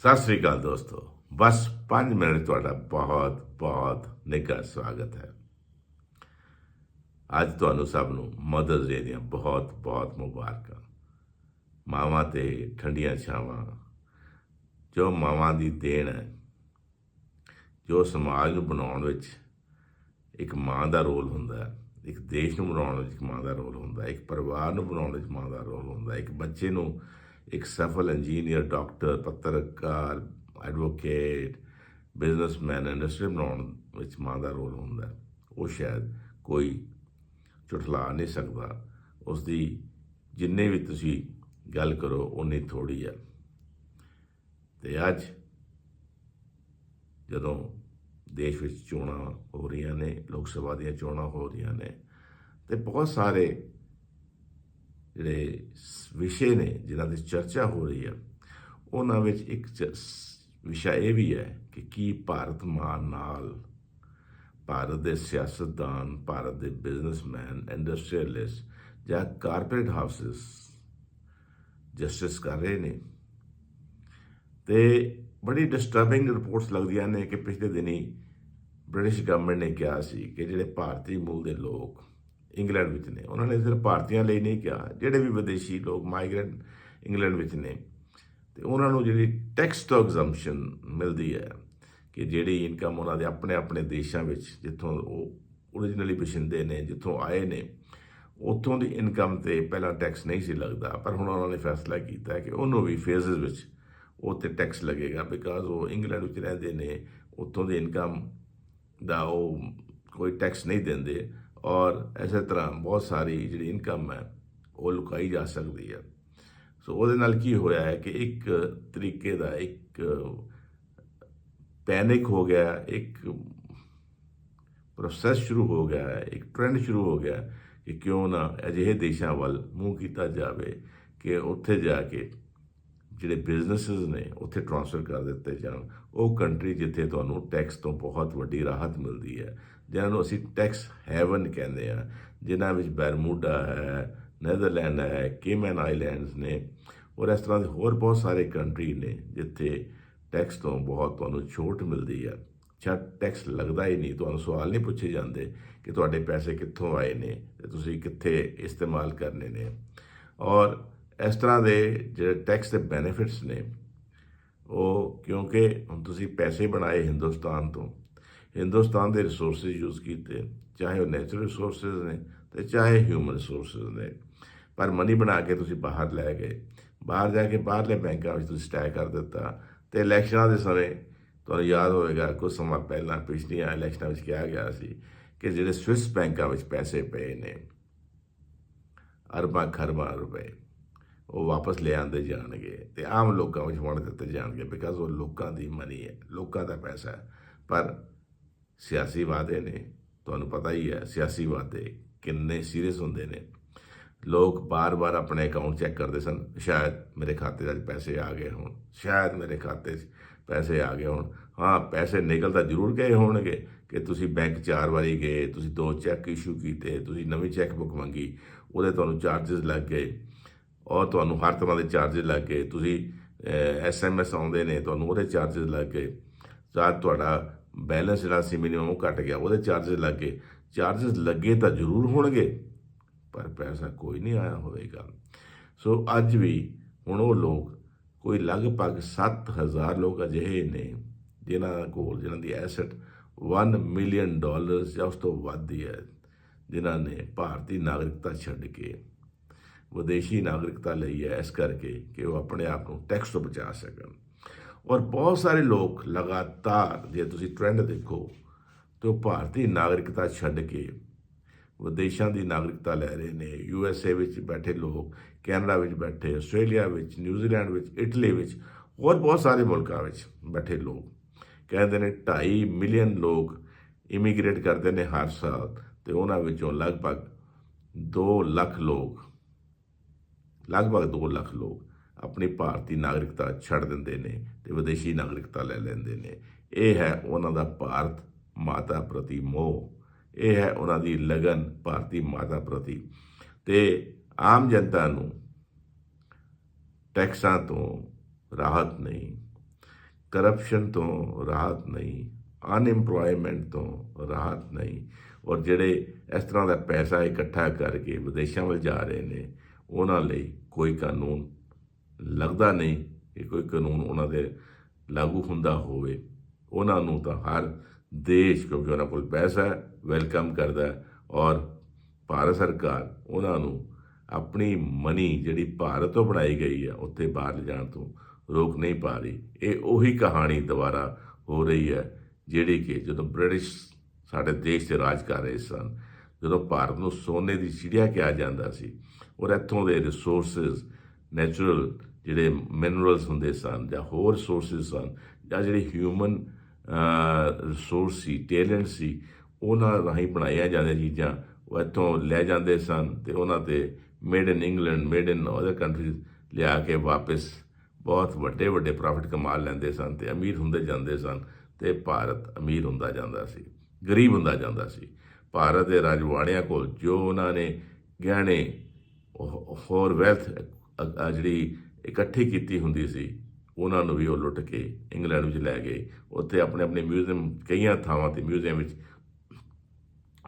ਸਤਿ ਸ੍ਰੀ ਅਕਾਲ ਦੋਸਤੋ। ਬਸ 5 ਮਿੰਟ ਤੁਹਾਡਾ ਬਹੁਤ ਬਹੁਤ ਨਿੱਘਾ ਸਵਾਗਤ ਹੈ। ਅੱਜ ਤੁਹਾਨੂੰ ਸਭ ਨੂੰ ਮਦਰਸ ਡੇ ਦੀਆਂ ਬਹੁਤ ਬਹੁਤ ਮੁਬਾਰਕਾਂ। ਮਾਵਾਂ ਤੇ ਠੰਡੀਆਂ ਛਾਵਾਂ। ਜੋ ਮਾਵਾਂ ਦੀ ਦੇਣ ਹੈ, ਜੋ ਸਮਾਜ ਨੂੰ ਬਣਾਉਣ ਵਿੱਚ ਇੱਕ ਮਾਂ ਦਾ ਰੋਲ ਹੁੰਦਾ ਹੈ, ਇੱਕ ਦੇਸ਼ ਨੂੰ ਬਣਾਉਣ ਵਿੱਚ ਇੱਕ ਮਾਂ ਦਾ ਰੋਲ ਹੁੰਦਾ ਹੈ, ਇੱਕ ਪਰਿਵਾਰ ਨੂੰ ਬਣਾਉਣ ਵਿੱਚ ਮਾਂ ਦਾ ਰੋਲ ਹੁੰਦਾ ਹੈ, ਇੱਕ ਬੱਚੇ ਨੂੰ ਇੱਕ ਸਫਲ ਇੰਜੀਨੀਅਰ ਡਾਕਟਰ ਪੱਤਰਕਾਰ ਐਡਵੋਕੇਟ ਬਿਜ਼ਨਸਮੈਨ ਇੰਡਸਟਰੀ ਬਣਾਉਣ ਵਿੱਚ ਮਾਂ ਦਾ ਰੋਲ ਹੁੰਦਾ ਉਹ ਸ਼ਾਇਦ ਕੋਈ ਝੁਠਲਾ ਨਹੀਂ ਸਕਦਾ। ਉਸ ਦੀ ਜਿੰਨੇ ਵੀ ਤੁਸੀਂ ਗੱਲ ਕਰੋ ਉਨੀ ਥੋੜੀ ਹੈ। ਤੇ ਅੱਜ ਜਦੋਂ ਦੇਸ਼ ਵਿੱਚ ਚੋਣਾਂ ਹੋ ਰਹੀਆਂ ਨੇ, ਲੋਕ ਸਭਾ ਦੀਆਂ ਚੋਣਾਂ ਹੋ ਰਹੀਆਂ ਨੇ, ਤੇ ਬਹੁਤ ਸਾਰੇ ਜਿਹੜੇ ਸ- ਵਿਸ਼ੇ ਨੇ, ਜਿਨ੍ਹਾਂ ਦੀ ਚਰਚਾ ਹੋ ਰਹੀ ਹੈ, ਉਹਨਾਂ ਵਿੱਚ ਇੱਕ ਚ- ਵਿਸ਼ਾ ਇਹ ਵੀ ਹੈ ਕਿ ਕੀ ਭਾਰਤ ਮਾਂ ਨਾਲ ਭਾਰਤ ਦੇ ਸਿਆਸਤਦਾਨ, ਭਾਰਤ ਦੇ ਬਿਜ਼ਨਸਮੈਨ, ਇੰਡਸਟਰੀਅਲਿਸਟ ਜਾਂ ਕਾਰਪੋਰੇਟ ਹਾਊਸਸ ਜਸਟਿਸ ਕਰ ਰਹੇ ਨੇ। ਤੇ ਬੜੀ ਡਿਸਟਰਬਿੰਗ ਰਿਪੋਰਟਸ ਲੱਗਦੀਆਂ ਨੇ ਕਿ ਪਿਛਲੇ ਦਿਨੀ ਬ੍ਰਿਟਿਸ਼ ਗਵਰਨਮੈਂਟ ਨੇ ਕਿਹਾ ਸੀ ਕਿ ਜਿਹੜੇ ਭਾਰਤੀ ਮੂਲ ਦੇ ਲੋਕ ਇੰਗਲੈਂਡ ਵਿੱਚ ਨੇ। ਉਹਨਾਂ ਨੇ ਸਿਰਫ ਭਾਰਤੀਆਂ ਲਈ ਨਹੀਂ ਕਿਹਾ, ਜਿਹੜੇ ਵੀ ਵਿਦੇਸ਼ੀ ਲੋਕ ਮਾਈਗ੍ਰੈਂਟ ਇੰਗਲੈਂਡ ਵਿੱਚ ਨੇ। ਤੇ ਉਹਨਾਂ ਨੂੰ ਜਿਹੜੀ ਟੈਕਸ ਤੋਂ ਐਗਜ਼ੰਪਸ਼ਨ ਮਿਲਦੀ ਹੈ ਕਿ ਜਿਹੜੀ ਇਨਕਮ ਉਹਨਾਂ ਦੇ ਆਪਣੇ ਆਪਣੇ ਦੇਸ਼ਾਂ ਵਿੱਚ, ਜਿੱਥੋਂ ਉਹ ਓਰੀਜਨਲੀ ਵਸਿੰਦੇ ਨੇ, ਜਿੱਥੋਂ ਆਏ ਨੇ, ਉੱਥੋਂ ਦੀ ਇਨਕਮ ਤੇ ਪਹਿਲਾਂ ਟੈਕਸ ਨਹੀਂ ਸੀ ਲੱਗਦਾ। ਪਰ ਹੁਣ ਉਹਨਾਂ ਨੇ ਫੈਸਲਾ ਕੀਤਾ ਕਿ ਉਹਨੂੰ ਵੀ ਫੇਜ਼ਸ ਵਿੱਚ ਉਹ ਤੇ ਟੈਕਸ ਲੱਗੇਗਾ ਬਿਕਾਜ਼ ਉਹ ਇੰਗਲੈਂਡ ਵਿੱਚ ਰਹਿੰਦੇ ਨੇ, ਉੱਥੋਂ ਦੀ ਇਨਕਮ ਦਾ ਉਹ ਕੋਈ ਟੈਕਸ ਨਹੀਂ ਦਿੰਦੇ। ਔਰ ਇਸੇ ਤਰ੍ਹਾਂ ਬਹੁਤ ਸਾਰੀ ਜਿਹੜੀ ਇਨਕਮ ਹੈ, ਉਹ ਲੁਕਾਈ ਜਾ ਸਕਦੀ ਹੈ। ਸੋ ਉਹਦੇ ਨਾਲ ਕੀ ਹੋਇਆ ਹੈ ਕਿ ਇੱਕ ਤਰੀਕੇ ਦਾ ਇੱਕ ਪੈਨਿਕ ਹੋ ਗਿਆ, ਇੱਕ ਪ੍ਰੋਸੈਸ ਸ਼ੁਰੂ ਹੋ ਗਿਆ ਹੈ, ਇੱਕ ਟ੍ਰੈਂਡ ਸ਼ੁਰੂ ਹੋ ਗਿਆ ਕਿ ਕਿਉਂ ਨਾ ਅਜਿਹੇ ਦੇਸ਼ਾਂ ਵੱਲ ਮੂੰਹ ਕੀਤਾ ਜਾਵੇ ਕਿ ਉੱਥੇ ਜਾ ਕੇ ਜਿਹੜੇ ਬਿਜ਼ਨੈਸਸ ਨੇ, ਉੱਥੇ ਟ੍ਰਾਂਸਫਰ ਕਰ ਦਿੱਤੇ ਜਾਣ। ਉਹ ਕੰਟਰੀ ਜਿੱਥੇ ਤੁਹਾਨੂੰ ਟੈਕਸ ਤੋਂ ਬਹੁਤ ਵੱਡੀ ਰਾਹਤ ਮਿਲਦੀ ਹੈ, ਜਿਹਨਾਂ ਨੂੰ ਅਸੀਂ ਟੈਕਸ ਹੈਵਨ ਕਹਿੰਦੇ ਆ ਜਿਨ੍ਹਾਂ ਵਿੱਚ ਬਰਮੂਡਾ ਹੈ, ਨੈਦਰਲੈਂਡ ਹੈ ਕੇਮਨ ਆਈਲੈਂਡਸ ਨੇ, ਔਰ ਇਸ ਤਰ੍ਹਾਂ ਦੇ ਹੋਰ ਬਹੁਤ ਸਾਰੇ ਕੰਟਰੀ ਨੇ, ਜਿੱਥੇ ਟੈਕਸ ਤੋਂ ਬਹੁਤ ਤੁਹਾਨੂੰ ਛੋਟ ਮਿਲਦੀ ਹੈ। ਛਾ ਟੈਕਸ ਲੱਗਦਾ ਹੀ ਨਹੀਂ, ਤੁਹਾਨੂੰ ਸਵਾਲ ਨਹੀਂ ਪੁੱਛੇ ਜਾਂਦੇ ਕਿ ਤੁਹਾਡੇ ਪੈਸੇ ਕਿੱਥੋਂ ਆਏ ਨੇ ਤੇ ਤੁਸੀਂ ਕਿੱਥੇ ਇਸਤੇਮਾਲ ਕਰਨੇ ਨੇ। ਔਰ ਇਸ ਤਰ੍ਹਾਂ ਦੇ ਜਿਹੜੇ ਟੈਕਸ ਦੇ ਬੈਨੀਫਿਟਸ ਨੇ, ਉਹ ਕਿਉਂਕਿ ਹੁਣ ਤੁਸੀਂ ਪੈਸੇ ਬਣਾਏ ਹਿੰਦੁਸਤਾਨ ਤੋਂ, ਹਿੰਦੁਸਤਾਨ ਦੇ ਰਿਸੋਰਸਸ ਯੂਜ਼ ਕੀਤੇ, ਚਾਹੇ ਉਹ ਨੈਚੁਰਲ ਰਿਸੋਰਸਸ ਨੇ ਤੇ ਚਾਹੇ ਹਿਊਮਨ ਰਿਸੋਰਸਸ ਨੇ, ਪਰ ਮਨੀ ਬਣਾ ਕੇ ਤੁਸੀਂ ਬਾਹਰ ਲੈ ਗਏ। ਬਾਹਰ ਜਾ ਕੇ ਬਾਹਰਲੇ ਬੈਂਕਾਂ ਵਿੱਚ ਤੁਸੀਂ ਸਟੈਕ ਕਰ ਦਿੱਤਾ ਤੇ ਇਲੈਕਸ਼ਨਾਂ ਦੇ ਸਮੇਂ ਤੁਹਾਨੂੰ ਯਾਦ ਹੋਵੇਗਾ ਕੁਝ ਸਮਾਂ ਪਹਿਲਾਂ ਪਿਛਲੀਆਂ ਇਲੈਕਸ਼ਨਾਂ ਵਿੱਚ ਕਿਹਾ ਗਿਆ ਸੀ ਕਿ ਜਿਹੜੇ ਸਵਿਸ ਬੈਂਕਾਂ ਵਿੱਚ ਪੈਸੇ ਪਏ ਨੇ, ਅਰਬਾਂ ਖਰਬਾਂ ਰੁਪਏ। ਉਹ ਵਾਪਸ ਲੈ ਆਂਦੇ ਜਾਣਗੇ ਤੇ ਆਮ ਲੋਕਾਂ ਵਿੱਚ ਵੰਡ ਦਿੱਤੇ ਜਾਣਗੇ ਬਿਕਾਜ਼ ਉਹ ਲੋਕਾਂ ਦੀ ਮਨੀ ਹੈ, ਲੋਕਾਂ ਦਾ ਪੈਸਾ ਹੈ। ਪਰ ਸਿਆਸੀ ਵਾਅਦੇ ਨੇ, ਤੁਹਾਨੂੰ ਪਤਾ ਹੀ ਹੈ, ਸਿਆਸੀ ਵਾਅਦੇ ਕਿੰਨੇ ਸੀਰੀਅਸ ਹੁੰਦੇ ਨੇ। ਲੋਕ ਬਾਰ-ਬਾਰ ਆਪਣੇ ਅਕਾਊਂਟ ਚੈੱਕ ਕਰਦੇ ਸਨ, ਸ਼ਾਇਦ ਮੇਰੇ ਖਾਤੇ 'ਚ ਅੱਜ ਪੈਸੇ ਆ ਗਏ ਹੋਣ, ਸ਼ਾਇਦ ਮੇਰੇ ਖਾਤੇ 'ਚ ਪੈਸੇ ਆ ਗਏ ਹੋਣ। ਹਾਂ, ਪੈਸੇ ਨਿਕਲ ਤਾਂ ਜ਼ਰੂਰ ਗਏ ਹੋਣਗੇ ਕਿ ਤੁਸੀਂ ਬੈਂਕ ਚਾਰ ਵਾਰੀ ਗਏ, ਤੁਸੀਂ ਦੋ ਚੈੱਕ ਇਸ਼ੂ ਕੀਤੇ, ਤੁਸੀਂ ਨਵੀਂ ਚੈੱਕ ਬੁੱਕ ਮੰਗੀ, ਉਹਦੇ ਤੁਹਾਨੂੰ ਚਾਰजेस ਲੱਗ ਗਏ। ਔਰ ਤੁਹਾਨੂੰ ਹਰ ਤਰ੍ਹਾਂ ਦੇ ਚਾਰजेस ਲੱਗ ਗਏ। ਤੁਸੀਂ ਐਸਐਮਐਸ ਆਉਂਦੇ ਨੇ, ਤੁਹਾਨੂੰ ਉਹਦੇ ਚਾਰजेस ਲੱਗ ਗਏ। ਜਾਂ ਤੁਹਾਡਾ ਬੈਲੈਂਸ ਜਿਹੜਾ ਸੀ ਮਿਨੀਮਮ ਉਹ ਘਟ ਗਿਆ, ਉਹਦੇ ਚਾਰजेस ਲੱਗੇ ਚਾਰजेस ਲੱਗੇ ਤਾਂ ਜ਼ਰੂਰ ਹੋਣਗੇ, ਪਰ ਪੈਸਾ ਕੋਈ ਨਹੀਂ ਆਇਆ ਹੋਵੇਗਾ। ਸੋ ਅੱਜ ਵੀ ਹੁਣ ਉਹ ਲੋਕ, ਕੋਈ ਲਗਭਗ 7000 ਲੋਕ ਅਜਿਹੇ ਨੇ, ਜਿਨ੍ਹਾਂ ਕੋਲ, ਜਿਨ੍ਹਾਂ ਦੀ ਐਸਟ 1 ਮਿਲੀਅਨ ਡਾਲਰਸ ਜਾਂ ਉਸ ਤੋਂ ਵੱਧ ਹੈ, ਜਿਨ੍ਹਾਂ ਨੇ ਭਾਰਤੀ ਨਾਗਰਿਕਤਾ ਛੱਡ ਕੇ ਵਿਦੇਸ਼ੀ ਨਾਗਰਿਕਤਾ ਲਈ ਹੈ, ਇਸ ਕਰਕੇ ਕਿ ਉਹ ਆਪਣੇ ਆਪ ਨੂੰ ਟੈਕਸ ਤੋਂ ਬਚਾ ਸਕਣ। ਔਰ ਬਹੁਤ ਸਾਰੇ ਲੋਕ ਲਗਾਤਾਰ, ਜੇ ਤੁਸੀਂ ਟ੍ਰੈਂਡ ਦੇਖੋ, ਤੇ ਉਹ ਭਾਰਤੀ ਨਾਗਰਿਕਤਾ ਛੱਡ ਕੇ ਵਿਦੇਸ਼ਾਂ ਦੀ ਨਾਗਰਿਕਤਾ ਲੈ ਰਹੇ ਨੇ। ਯੂ ਐਸ ਏ ਵਿੱਚ ਬੈਠੇ ਲੋਕ, ਕੈਨੇਡਾ ਵਿੱਚ ਬੈਠੇ, ਆਸਟ੍ਰੇਲੀਆ ਵਿੱਚ ਨਿਊਜ਼ੀਲੈਂਡ ਵਿੱਚ, ਇਟਲੀ ਵਿੱਚ, ਹੋਰ ਬਹੁਤ ਸਾਰੇ ਮੁਲਕਾਂ ਵਿੱਚ ਬੈਠੇ ਲੋਕ। ਕਹਿੰਦੇ ਨੇ 2.5 ਮਿਲੀਅਨ ਲੋਕ ਇਮੀਗ੍ਰੇਟ ਕਰਦੇ ਨੇ ਹਰ ਸਾਲ, ਤੇ ਉਹਨਾਂ ਵਿੱਚੋਂ ਲਗਭਗ 2 ਲੱਖ ਲੋਕ ਲਗਭਗ 2 ਲੱਖ ਲੋਕ ਆਪਣੀ ਭਾਰਤੀ ਨਾਗਰਿਕਤਾ ਛੱਡ ਦਿੰਦੇ ਨੇ ਤੇ ਵਿਦੇਸ਼ੀ ਨਾਗਰਿਕਤਾ ਲੈ ਲੈਂਦੇ ਨੇ। ਇਹ ਹੈ ਉਹਨਾਂ ਦਾ ਭਾਰਤ ਮਾਤਾ ਪ੍ਰਤੀ ਮੋਹ। ਇਹ ਹੈ ਉਹਨਾਂ ਦੀ ਲਗਨ ਭਾਰਤੀ ਮਾਤਾ ਪ੍ਰਤੀ। ਤੇ ਆਮ ਜਨਤਾ ਨੂੰ ਟੈਕਸਾਂ ਤੋਂ ਰਾਹਤ ਨਹੀਂ ਕਰਪਸ਼ਨ ਤੋਂ ਰਾਹਤ ਨਹੀਂ ਅਨਇੰਪਲੋਇਮੈਂਟ ਤੋਂ ਰਾਹਤ ਨਹੀਂ। ਔਰ ਜਿਹੜੇ ਇਸ ਤਰ੍ਹਾਂ ਦਾ ਪੈਸਾ ਇਕੱਠਾ ਕਰਕੇ ਵਿਦੇਸ਼ਾਂ ਵੱਲ ਜਾ ਰਹੇ ਨੇ ਉਹਨਾਂ ਲਈ ਕੋਈ ਕਾਨੂੰਨ ਲੱਗਦਾ ਨਹੀਂ ਕਿ ਕੋਈ ਕਾਨੂੰਨ ਉਹਨਾਂ ਦੇ ਲਾਗੂ ਹੁੰਦਾ ਹੋਵੇ। ਉਹਨਾਂ ਨੂੰ ਤਾਂ ਹਰ ਦੇਸ਼, ਕਿਉਂਕਿ ਉਹਨਾਂ ਕੋਲ ਪੈਸਾ ਹੈ, ਵੈਲਕਮ ਕਰਦਾ ਹੈ ਔਰ ਭਾਰਤ ਸਰਕਾਰ ਉਹਨਾਂ ਨੂੰ ਆਪਣੀ ਮਨੀ ਜਿਹੜੀ ਭਾਰਤ ਤੋਂ ਬਣਾਈ ਗਈ ਹੈ, ਉੱਥੇ ਬਾਹਰ ਲਿਜਾਣ ਤੋਂ ਰੋਕ ਨਹੀਂ ਪਾ ਰਹੀ। ਇਹ ਉਹੀ ਕਹਾਣੀ ਦੁਬਾਰਾ ਹੋ ਰਹੀ ਹੈ, ਜਿਹੜੀ ਕਿ ਜਦੋਂ ਬ੍ਰਿਟਿਸ਼ ਸਾਡੇ ਦੇਸ਼ ਤੇ ਰਾਜ ਕਰ ਰਹੇ ਸਨ ਜਦੋਂ ਭਾਰਤ ਨੂੰ ਸੋਨੇ ਦੀ ਚਿੜੀਆ ਕਿਹਾ ਜਾਂਦਾ ਸੀ, ਔਰ ਇੱਥੋਂ ਦੇ ਰਿਸੋਰਸਸ ਨੈਚੁਰਲ ਜਿਹੜੇ ਮਿਨਰਲਸ ਹੁੰਦੇ ਸਨ ਜਾਂ ਹੋਰ ਸੋਰਸਸ ਸਨ ਜਾਂ ਜਿਹੜੇ ਹਿਊਮਨ ਰਿਸੋਰਸ ਸੀ ਟੈਲੈਂਟ ਸੀ, ਉਹਨਾਂ ਰਾਹੀਂ ਬਣਾਈਆਂ ਜਾਂਦੀਆਂ ਚੀਜ਼ਾਂ, ਉਹ ਇੱਥੋਂ ਲੈ ਜਾਂਦੇ ਸਨ ਤੇ ਉਹਨਾਂ ਤੇ made in England made in other countries ਲਿਆ ਕੇ ਵਾਪਸ ਬਹੁਤ ਵੱਡੇ ਵੱਡੇ ਪ੍ਰੋਫਿਟ ਕਮਾ ਲੈਂਦੇ ਸਨ ਤੇ ਅਮੀਰ ਹੁੰਦੇ ਜਾਂਦੇ ਸਨ ਤੇ ਭਾਰਤ ਅਮੀਰ ਹੁੰਦਾ ਜਾਂਦਾ ਸੀ, ਗਰੀਬ ਹੁੰਦਾ ਜਾਂਦਾ ਸੀ। ਭਾਰਤ ਦੇ ਰਾਜਵਾੜਿਆਂ ਕੋਲ ਜੋ ਉਹਨਾਂ ਨੇ ਗਹਿਣੇ ਹੋਰ ਵੈਲਥ ਜਿਹੜੀ ਇਕੱਠੀ ਕੀਤੀ ਹੁੰਦੀ ਸੀ, ਉਹਨਾਂ ਨੂੰ ਵੀ ਉਹ ਲੁੱਟ ਕੇ ਇੰਗਲੈਂਡ ਵਿੱਚ ਲੈ ਗਏ। ਉੱਥੇ ਆਪਣੇ ਆਪਣੇ ਮਿਊਜ਼ੀਅਮ, ਕਈਆਂ ਥਾਵਾਂ ਤੇ ਮਿਊਜ਼ੀਅਮ ਵਿੱਚ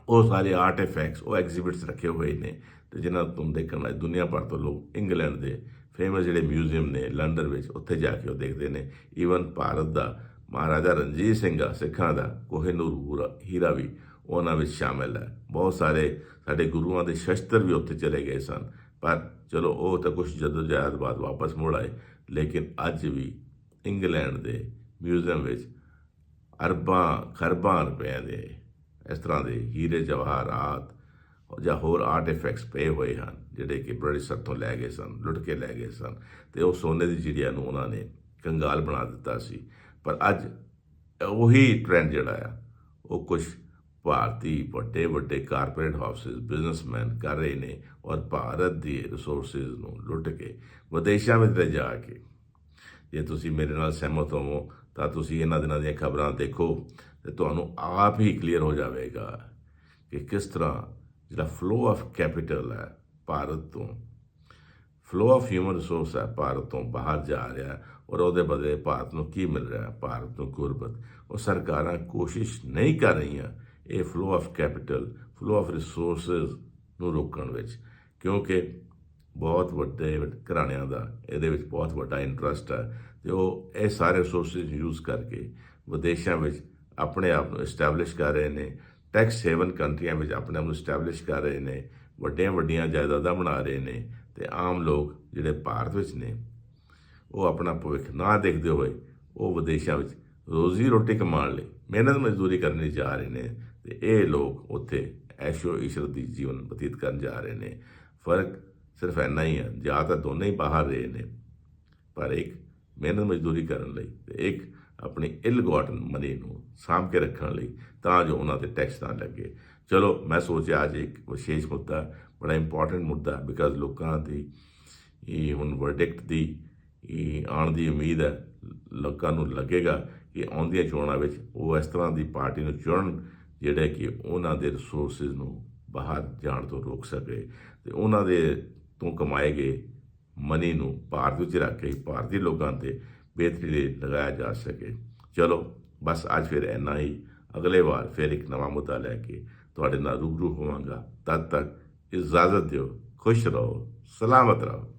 ਉਹ ਸਾਰੇ ਆਰਟੀਫੈਕਟਸ ਉਹ ਐਗਜੀਬਿਟਸ ਰੱਖੇ ਹੋਏ ਨੇ ਤੇ ਜਿਨ੍ਹਾਂ ਤੋਂ ਦੇਖਣ ਲਈ ਦੁਨੀਆ ਭਰ ਤੋਂ ਲੋਕ ਇੰਗਲੈਂਡ ਦੇ ਫੇਮਸ ਜਿਹੜੇ ਮਿਊਜ਼ੀਅਮ ਨੇ ਲੰਡਨ ਵਿੱਚ, ਉੱਥੇ ਜਾ ਕੇ ਉਹ ਦੇਖਦੇ ਨੇ। ਈਵਨ ਭਾਰਤ ਦਾ ਮਹਾਰਾਜਾ ਰਣਜੀਤ ਸਿੰਘ ਆ, ਸਿੱਖਾਂ ਦਾ, ਕੋਹਿਨੂਰ ਹੀਰਾ ਵੀ ਉਹਨਾਂ ਵਿੱਚ ਸ਼ਾਮਿਲ ਹੈ। ਬਹੁਤ ਸਾਰੇ ਸਾਡੇ ਗੁਰੂਆਂ ਦੇ ਸ਼ਸਤਰ ਵੀ ਉੱਥੇ ਚਲੇ ਗਏ ਸਨ। ਪਰ ਚਲੋ, ਉਹ ਤਾਂ ਕੁਝ ਜਦੋਜਹਿਦ ਬਾਅਦ ਵਾਪਸ ਮੁੜ ਆਏ। ਲੇਕਿਨ ਅੱਜ ਵੀ ਇੰਗਲੈਂਡ ਦੇ ਮਿਊਜ਼ੀਅਮ ਵਿੱਚ ਅਰਬਾਂ, ਖਰਬਾਂ ਰੁਪਏ ਦੇ ਇਸ ਤਰ੍ਹਾਂ ਦੇ ਹੀਰੇ ਜਵਾਹਰਾਤ ਜਾਂ ਹੋਰ ਆਰਟੀਫੈਕਟਸ ਪਏ ਹੋਏ ਹਨ, ਜਿਹੜੇ ਕਿ ਬ੍ਰਿਟਿਸ਼ ਤੋਂ ਲੈ ਗਏ ਸਨ, ਲੁੱਟ ਕੇ ਲੈ ਗਏ ਸਨ ਤੇ ਉਹ ਸੋਨੇ ਦੀ ਚਿੜੀਆ ਨੂੰ ਉਹਨਾਂ ਨੇ ਕੰਗਾਲ ਬਣਾ ਦਿੱਤਾ ਸੀ। ਪਰ ਅੱਜ ਉਹੀ ਟ੍ਰੈਂਡ ਜਿਹੜਾ ਆ, ਉਹ ਕੁਝ ਭਾਰਤੀ ਵੱਡੇ ਵੱਡੇ ਕਾਰਪੋਰੇਟ ਹਾਊਸਸ ਬਿਜ਼ਨਸਮੈਨ ਕਰ ਰਹੇ ਨੇ ਔਰ ਭਾਰਤ ਦੀ ਰਿਸੋਰਸਸ ਨੂੰ ਲੁੱਟ ਕੇ ਵਿਦੇਸ਼ਾਂ ਵਿੱਚ ਜਾ ਕੇ। ਜੇ ਤੁਸੀਂ ਮੇਰੇ ਨਾਲ ਸਹਿਮਤ ਹੋਵੋ, ਤਾਂ ਤੁਸੀਂ ਇਹਨਾਂ ਦਿਨਾਂ ਦੀਆਂ ਖਬਰਾਂ ਦੇਖੋ ਤੇ ਤੁਹਾਨੂੰ ਆਪ ਹੀ ਕਲੀਅਰ ਹੋ ਜਾਵੇਗਾ ਕਿ ਕਿਸ ਤਰ੍ਹਾਂ ਜਿਹੜਾ ਫਲੋ ਆਫ ਕੈਪੀਟਲ ਹੈ ਭਾਰਤ ਤੋਂ ਫਲੋ ਆਫ ਹਿਊਮਨ ਰਿਸੋਰਸ ਹੈ ਭਾਰਤ ਤੋਂ ਬਾਹਰ ਜਾ ਰਿਹਾ ਔਰ ਉਹਦੇ ਬਦਲੇ ਭਾਰਤ ਨੂੰ ਕੀ ਮਿਲ ਰਿਹਾ ਭਾਰਤ ਨੂੰ ਗੁਰਬਤ। ਉਹ ਸਰਕਾਰਾਂ ਕੋਸ਼ਿਸ਼ ਨਹੀਂ ਕਰ ਰਹੀਆਂ ਇਹ flow of capital flow of resources ਨੂੰ ਰੋਕਣ ਵਿੱਚ। ਕਿਉਂਕਿ ਬਹੁਤ ਵੱਡੇ ਘਰਾਣਿਆਂ ਦਾ, ਇਹਦੇ ਵਿੱਚ ਬਹੁਤ ਵੱਡਾ ਇੰਟਰਸਟ ਹੈ ਤੇ ਉਹ ਇਹ ਸਾਰੇ ਰਿਸੋਰਸਸ ਯੂਜ਼ ਕਰਕੇ ਵਿਦੇਸ਼ਾਂ ਵਿੱਚ ਆਪਣੇ ਆਪ ਨੂੰ ਐਸਟੈਬਲਿਸ਼ ਕਰ ਰਹੇ ਨੇ ਟੈਕਸ ਹੇਵਨ ਕੰਟਰੀਆਂ ਵਿੱਚ ਆਪਣੇ ਆਪ ਨੂੰ ਐਸਟੈਬਲਿਸ਼ ਕਰ ਰਹੇ ਨੇ, ਵੱਡੀਆਂ ਵੱਡੀਆਂ ਜਾਇਦਾਦਾਂ ਬਣਾ ਰਹੇ ਨੇ ਤੇ ਆਮ ਲੋਕ ਜਿਹੜੇ ਭਾਰਤ ਵਿੱਚ ਨੇ, ਉਹ ਆਪਣਾ ਭਵਿੱਖ ਨਾ ਦੇਖਦੇ ਹੋਏ ਉਹ ਵਿਦੇਸ਼ਾਂ ਵਿੱਚ ਰੋਜ਼ੀ ਰੋਟੀ ਕਮਾਉਣ ਲਈ ਮਿਹਨਤ ਮਜ਼ਦੂਰੀ ਕਰਨ ਲਈ ਜਾ ਰਹੇ ਨੇ। ਤੇ ਇਹ ਲੋਕ ਉੱਥੇ ਐਸ਼ੋ ਇਸ਼ਰਤ ਦੀ ਜੀਵਨ ਬਤੀਤ ਕਰਨ ਜਾ ਰਹੇ ਨੇ। ਫ਼ਰਕ ਸਿਰਫ ਇੰਨਾ ਹੀ ਹੈ ਜਾਂ ਤਾਂ ਦੋਨੇ ਹੀ ਬਾਹਰ ਰਹੇ ਨੇ, ਪਰ ਇੱਕ ਮਿਹਨਤ ਮਜ਼ਦੂਰੀ ਕਰਨ ਲਈ ਤੇ ਇੱਕ ਆਪਣੀ ਇਲ ਮਨੀ ਨੂੰ ਸਾਂਭ ਕੇ ਰੱਖਣ ਲਈ ਤਾਂ ਜੋ ਉਹਨਾਂ ਤੇ ਟੈਕਸ ਨਾ ਲੱਗੇ। ਚਲੋ, ਮੈਂ ਸੋਚਿਆ ਅੱਜ ਇੱਕ ਵਿਸ਼ੇਸ਼ ਮੁੱਦਾ, ਬੜਾ ਇੰਪੋਰਟੈਂਟ ਮੁੱਦਾ ਬਿਕਾਜ਼ ਲੋਕਾਂ ਦੀ, ਇਹ ਹੁਣ ਵਰਡਿਕਟ ਦੀ, ਇਹ ਆਉਣ ਦੀ ਉਮੀਦ ਹੈ, ਲੋਕਾਂ ਨੂੰ ਲੱਗੇਗਾ ਕਿ ਆਉਂਦੀਆਂ ਚੋਣਾਂ ਵਿੱਚ ਉਹ ਇਸ ਤਰ੍ਹਾਂ ਦੀ ਪਾਰਟੀ ਨੂੰ ਚੁਣਨ ਜਿਹੜੇ ਕਿ ਉਹਨਾਂ ਦੇ ਰਿਸੋਰਸਸ ਨੂੰ ਬਾਹਰ ਜਾਣ ਤੋਂ ਰੋਕ ਸਕੇ ਤੇ ਉਹਨਾਂ ਦੇ ਤੋਂ ਕਮਾਏ ਗਏ ਮਨੀ ਨੂੰ ਭਾਰਤ ਵਿੱਚ ਰੱਖ ਕੇ ਭਾਰਤੀ ਲੋਕਾਂ ਤੇ ਬਿਹਤਰੀ ਲਈ ਲਗਾਇਆ ਜਾ ਸਕੇ। ਚਲੋ, ਬਸ ਅੱਜ ਫਿਰ ਇੰਨਾ ਹੀ। ਅਗਲੇ ਵਾਰ ਫਿਰ ਇੱਕ ਨਵਾਂ ਮੁੱਦਾ ਲੈ ਕੇ ਤੁਹਾਡੇ ਨਾਲ ਰੂਬਰੂ ਹੋਵਾਂਗਾ। ਤਦ ਤੱਕ ਇਜਾਜ਼ਤ ਦਿਓ, ਖੁਸ਼ ਰਹੋ, ਸਲਾਮਤ ਰਹੋ।